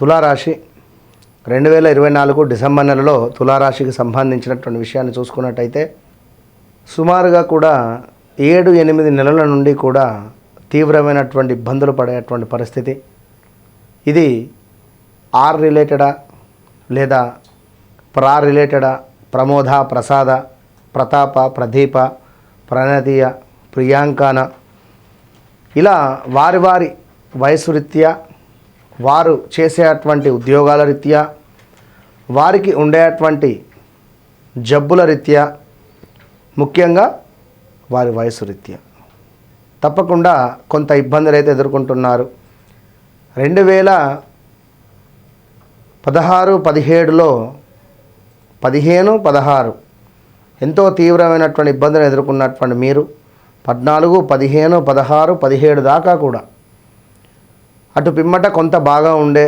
తులారాశి రెండు వేల ఇరవై నాలుగు డిసెంబర్ నెలలో తులారాశికి సంబంధించినటువంటి విషయాన్ని చూసుకున్నట్టయితే సుమారుగా కూడా ఏడు ఎనిమిది నెలల నుండి కూడా తీవ్రమైనటువంటి ఇబ్బందులు పడేటువంటి పరిస్థితి. ఇది ఆర్ రిలేటెడా లేదా ప్రా రిలేటెడా ప్రమోద ప్రసాద ప్రతాప ప్రదీప ప్రణతీయ ప్రియాంకాన ఇలా వారి వారి వయసు రీత్యా వారు చేసేటువంటి ఉద్యోగాల రీత్యా వారికి ఉండేటువంటి జబ్బుల రీత్యా ముఖ్యంగా వారి వయసు రీత్యా. తప్పకుండా కొంత ఇబ్బందులు అయితే ఎదుర్కొంటున్నారు. రెండు వేల పదహారు పదిహేడులో పదిహేను పదహారు ఎంతో తీవ్రమైనటువంటి ఇబ్బందులు ఎదుర్కొన్నటువంటి మీరు పద్నాలుగు పదిహేను పదహారు పదిహేడు దాకా కూడా అటు పిమ్మట కొంత బాగా ఉండే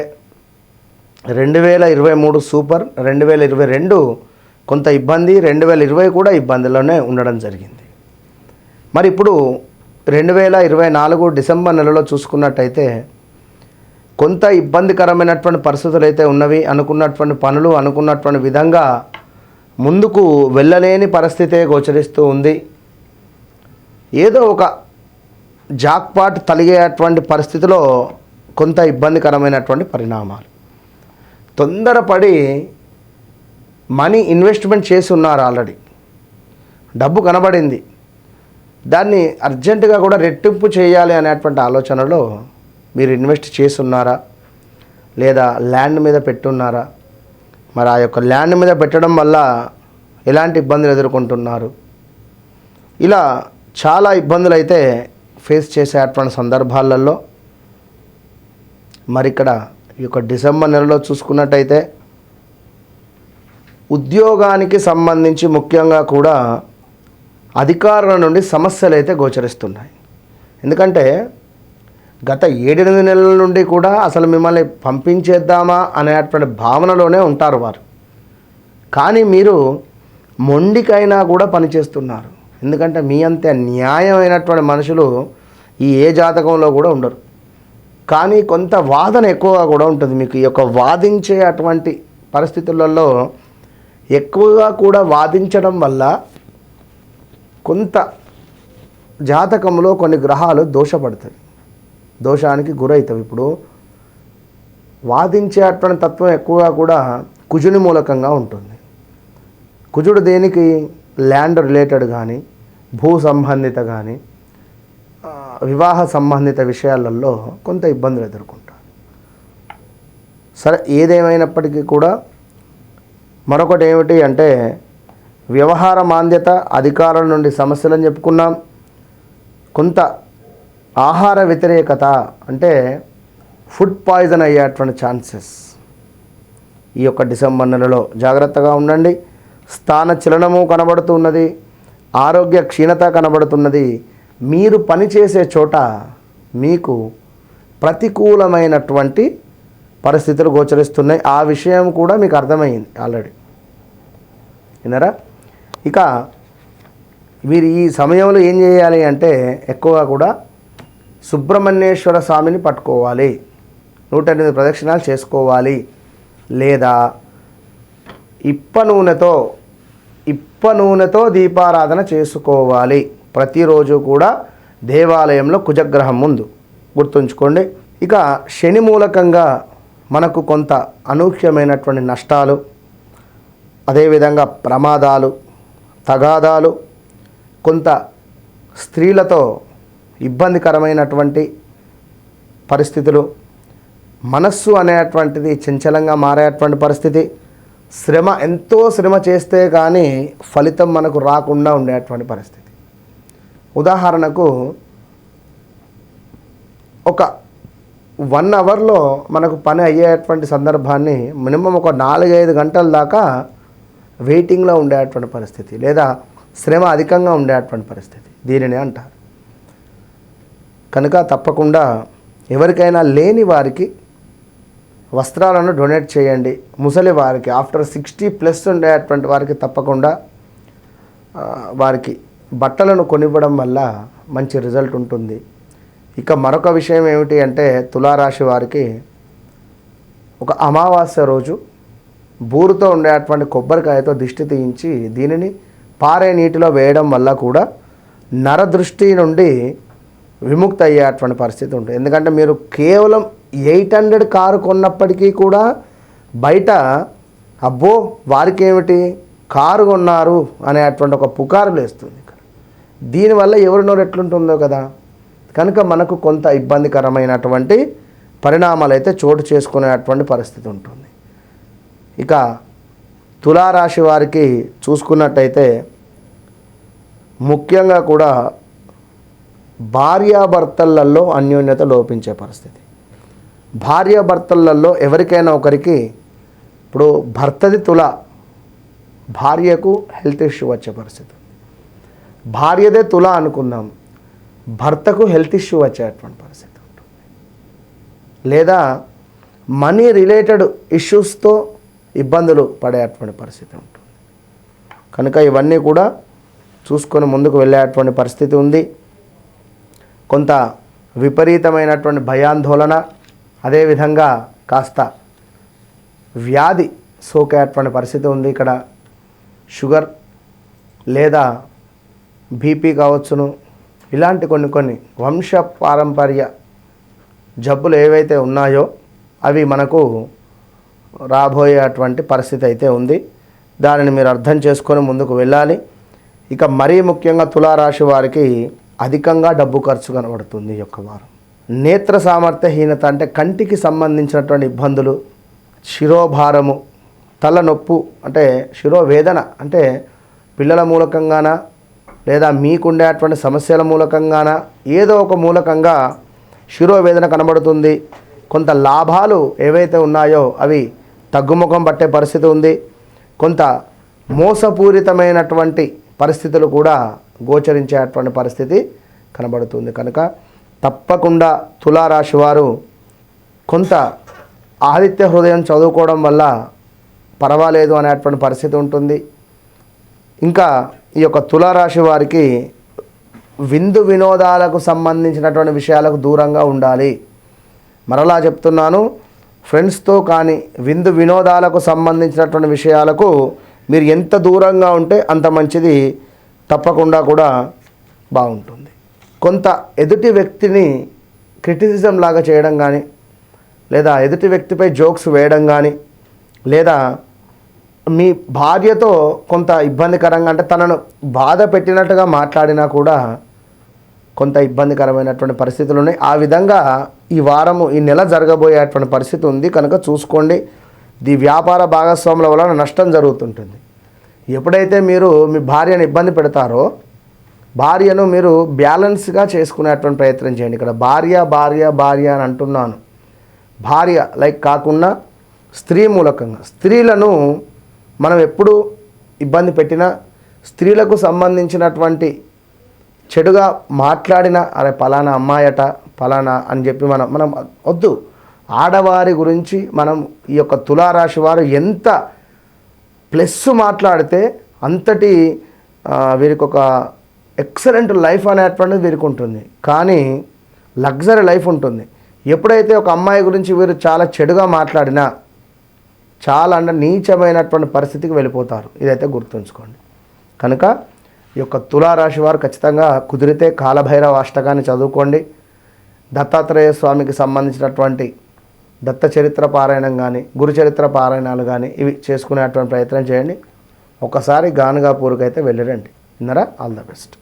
రెండు వేల ఇరవై మూడు సూపర్ రెండు వేల ఇరవై రెండు కొంత ఇబ్బంది రెండు వేల ఇరవై కూడా ఇబ్బందిలోనే ఉండడం జరిగింది. మరి ఇప్పుడు రెండు వేల ఇరవై నాలుగు డిసెంబర్ నెలలో చూసుకున్నట్టయితే కొంత ఇబ్బందికరమైనటువంటి పరిస్థితులు అయితే ఉన్నవి అనుకున్నటువంటి పనులు అనుకున్నటువంటి విధంగా ముందుకు వెళ్ళలేని పరిస్థితే గోచరిస్తూ ఉంది. ఏదో ఒక జాక్పాట్ తలిగేటువంటి పరిస్థితిలో కొంత ఇబ్బందికరమైనటువంటి పరిణామాలు. తొందరపడి మనీ ఇన్వెస్ట్మెంట్ చేసి ఉన్నారు ఆల్రెడీ. డబ్బు కనబడింది. దాన్ని అర్జెంటుగా కూడా రెట్టింపు చేయాలి అనేటువంటి ఆలోచనలో మీరు ఇన్వెస్ట్ చేసి ఉన్నారా? లేదా ల్యాండ్ మీద పెట్టున్నారా? మరి ఆ యొక్క ల్యాండ్ మీద పెట్టడం వల్ల ఎలాంటి ఇబ్బందులు ఎదుర్కొంటున్నారు? ఇలా చాలా ఇబ్బందులు అయితే ఫేస్ చేసేటువంటి సందర్భాలలో మరి ఇక్కడ ఈ యొక్క డిసెంబర్ నెలలో చూసుకున్నట్టయితే ఉద్యోగానికి సంబంధించి ముఖ్యంగా కూడా అధికారుల నుండి సమస్యలు అయితే గోచరిస్తున్నాయి. ఎందుకంటే గత ఏడెనిమిది నెలల నుండి కూడా అసలు మిమ్మల్ని పంపించేద్దామా అనేటువంటి భావనలోనే ఉంటారు వారు. కానీ మీరు మొండికైనా కూడా పనిచేస్తున్నారు. ఎందుకంటే మీ అంతే న్యాయమైనటువంటి మనుషులు ఈ ఏ జాతకంలో కూడా ఉండరు. కానీ కొంత వాదన ఎక్కువగా కూడా ఉంటుంది. మీకు ఈ యొక్క వాదించే అటువంటి పరిస్థితులలో ఎక్కువగా కూడా వాదించడం వల్ల కొంత జాతకంలో కొన్ని గ్రహాలు దోషపడతాయి. దోషానికి గురవుతాయి. ఇప్పుడు వాదించే అటువంటి తత్వం ఎక్కువగా కూడా కుజుని మూలకంగా ఉంటుంది. కుజుడు దేనికి? ల్యాండ్ రిలేటెడ్ కానీ భూ సంబంధిత కానీ వివాహ సంబంధిత విషయాలలో కొంత ఇబ్బందులు ఎదుర్కొంటారు. సరే ఏదేమైనప్పటికీ కూడా మరొకటి ఏమిటి అంటే వ్యవహార మాంద్యత అధికారుల నుండి సమస్యలని చెప్పుకున్నాం. కొంత ఆహార వ్యతిరేకత అంటే ఫుడ్ పాయిజన్ అయ్యేటువంటి ఛాన్సెస్. ఈ యొక్క డిసెంబర్ నెలలో జాగ్రత్తగా ఉండండి. స్థాన చలనము కనబడుతున్నది. ఆరోగ్య క్షీణత కనబడుతున్నది. మీరు పనిచేసే చోట మీకు ప్రతికూలమైనటువంటి పరిస్థితులు గోచరిస్తున్నాయి. ఆ విషయం కూడా మీకు అర్థమైంది ఆల్రెడీ. విన్నారా? ఇక మీరు ఈ సమయంలో ఏం చేయాలి అంటే ఎక్కువగా కూడా సుబ్రహ్మణ్యేశ్వర స్వామిని పట్టుకోవాలి. నూట ఎనిమిది ప్రదక్షిణాలు చేసుకోవాలి. లేదా ఇప్ప నూనెతో ఇప్ప నూనెతో దీపారాధన చేసుకోవాలి. ప్రతిరోజు కూడా దేవాలయంలో కుజగ్రహం ముందు. గుర్తుంచుకోండి ఇక శని మూలకంగా మనకు కొంత అనూహ్యమైనటువంటి నష్టాలు అదేవిధంగా ప్రమాదాలు తగాదాలు కొంత స్త్రీలతో ఇబ్బందికరమైనటువంటి పరిస్థితులు మనస్సు అనేటువంటిది చంచలంగా మారేటువంటి పరిస్థితి శ్రమ ఎంతో శ్రమ చేస్తే కానీ ఫలితం మనకు రాకుండా ఉండేటువంటి పరిస్థితి. ఉదాహరణకు ఒక వన్ అవర్లో మనకు పని అయ్యేటువంటి సందర్భాన్ని మినిమం ఒక నాలుగైదు గంటల దాకా వెయిటింగ్లో ఉండేటువంటి పరిస్థితి లేదా శ్రమ అధికంగా ఉండేటువంటి పరిస్థితి. దీనిని అంటారు. కనుక తప్పకుండా ఎవరికైనా లేని వారికి వస్త్రాలను డొనేట్ చేయండి. ముసలి వారికి ఆఫ్టర్ సిక్స్టీ ప్లస్ ఉండేటువంటి వారికి తప్పకుండా వారికి బట్టలను కొనివ్వడం వల్ల మంచి రిజల్ట్ ఉంటుంది. ఇక మరొక విషయం ఏమిటి అంటే తులారాశి వారికి ఒక అమావాస్య రోజు బూరుతో ఉండేటువంటి కొబ్బరికాయతో దిష్టి తీయించి దీనిని పారే నీటిలో వేయడం వల్ల కూడా నరదృష్టి నుండి విముక్తి అయ్యేటువంటి పరిస్థితి ఉంటుంది. ఎందుకంటే మీరు కేవలం ఎయిట్ హండ్రెడ్ కారు కొన్నప్పటికీ కూడా బయట అబ్బో వారికి ఏమిటి కారు కొన్నారు అనేటువంటి ఒక పుకారు లేస్తుంది. దీనివల్ల ఎవరి నోరు ఎట్లుంటుందో కదా. కనుక మనకు కొంత ఇబ్బందికరమైనటువంటి పరిణామాలు అయితే చోటు చేసుకునేటువంటి పరిస్థితి ఉంటుంది. ఇక తులారాశి వారికి చూసుకున్నట్టయితే ముఖ్యంగా కూడా భార్యాభర్తలలో అన్యోన్యత లోపించే పరిస్థితి. భార్యాభర్తలలో ఎవరికైనా ఒకరికి ఇప్పుడు భర్తది తుల భార్యకు హెల్త్ ఇష్యూ వచ్చే పరిస్థితి. భార్యదే తుల అనుకుందాం భర్తకు హెల్త్ ఇష్యూ వచ్చేటువంటి పరిస్థితి ఉంటుంది. లేదా మనీ రిలేటెడ్ ఇష్యూస్తో ఇబ్బందులు పడేటువంటి పరిస్థితి ఉంటుంది. కనుక ఇవన్నీ కూడా చూసుకొని ముందుకు వెళ్ళేటువంటి పరిస్థితి ఉంది. కొంత విపరీతమైనటువంటి భయాందోళన అదేవిధంగా కాస్త వ్యాధి సోకేటువంటి పరిస్థితి ఉంది ఇక్కడ. షుగర్ లేదా బీపీ కావచ్చును. ఇలాంటి కొన్ని కొన్ని వంశ పారంపర్య జబ్బులు ఏవైతే ఉన్నాయో అవి మనకు రాబోయేటువంటి పరిస్థితి అయితే ఉంది. దానిని మీరు అర్థం చేసుకొని ముందుకు వెళ్ళాలి. ఇక మరీ ముఖ్యంగా తులారాశి వారికి అధికంగా డబ్బు ఖర్చు కనబడుతుంది ఈ యొక్క వారం. నేత్ర సామర్థ్యహీనత అంటే కంటికి సంబంధించినటువంటి ఇబ్బందులు శిరోభారము తలనొప్పు అంటే శిరోవేదన అంటే పిల్లల మూలకంగానా లేదా మీకుండేటువంటి సమస్యల మూలకంగానా? ఏదో ఒక మూలకంగా శిరోవేదన కనబడుతుంది. కొంత లాభాలు ఏవైతే ఉన్నాయో అవి తగ్గుముఖం పట్టే పరిస్థితి ఉంది. కొంత మోసపూరితమైనటువంటి పరిస్థితులు కూడా గోచరించేటువంటి పరిస్థితి కనబడుతుంది. కనుక తప్పకుండా తులారాశి వారు కొంత ఆదిత్య హృదయం చదువుకోవడం వల్ల పర్వాలేదు అనేటువంటి పరిస్థితి ఉంటుంది. ఇంకా ఈ యొక్క తులారాశి వారికి విందు వినోదాలకు సంబంధించినటువంటి విషయాలకు దూరంగా ఉండాలి. మరలా చెప్తున్నాను ఫ్రెండ్స్తో కానీ విందు వినోదాలకు సంబంధించినటువంటి విషయాలకు మీరు ఎంత దూరంగా ఉంటే అంత మంచిది. తప్పకుండా కూడా బాగుంటుంది. కొంత ఎదుటి వ్యక్తిని క్రిటిసిజం లాగా చేయడం కానీ లేదా ఎదుటి వ్యక్తిపై జోక్స్ వేయడం కానీ లేదా మీ భార్యతో కొంత ఇబ్బందికరంగా అంటే తనను బాధ పెట్టినట్టుగా మాట్లాడినా కూడా కొంత ఇబ్బందికరమైనటువంటి పరిస్థితులు ఉన్నాయి. ఆ విధంగా ఈ వారము ఈ నెల జరగబోయేటువంటి పరిస్థితి ఉంది. కనుక చూసుకోండి. ది వ్యాపార భాగస్వాముల వలన నష్టం జరుగుతుంటుంది. ఎప్పుడైతే మీరు మీ భార్యను ఇబ్బంది పెడతారో భార్యను మీరు బ్యాలెన్స్గా చేసుకునేటువంటి ప్రయత్నం చేయండి. ఇక్కడ భార్య భార్య భార్య అని అంటున్నాను. భార్య లైక్ కాకుండా స్త్రీ మూలకంగా. స్త్రీలను మనం ఎప్పుడు ఇబ్బంది పెట్టినా స్త్రీలకు సంబంధించినటువంటి చెడుగా మాట్లాడిన అరే పలానా అమ్మాయట పలానా అని చెప్పి మనం మనం వద్దు. ఆడవారి గురించి మనం ఈ యొక్క తులారాశి వారు ఎంత ప్లస్ మాట్లాడితే అంతటి వీరికి ఒక ఎక్సలెంట్ లైఫ్ అనేటువంటిది వీరికి ఉంటుంది. కానీ లగ్జరీ లైఫ్ ఉంటుంది. ఎప్పుడైతే ఒక అమ్మాయి గురించి వీరు చాలా చెడుగా మాట్లాడినా చాలా అంటే నీచమైనటువంటి పరిస్థితికి వెళ్ళిపోతారు. ఇదైతే గుర్తుంచుకోండి. కనుక ఈ యొక్క తులారాశి వారు ఖచ్చితంగా కుదిరితే కాలభైరవ అష్టకాన్ని చదువుకోండి. దత్తాత్రేయ స్వామికి సంబంధించినటువంటి దత్త చరిత్ర పారాయణం కానీ గురుచరిత్ర పారాయణాలు కానీ ఇవి చేసుకునేటువంటి ప్రయత్నం చేయండి. ఒకసారి గానుగాపూర్కి అయితే వెళ్ళిరండి. విన్నరా? All the best.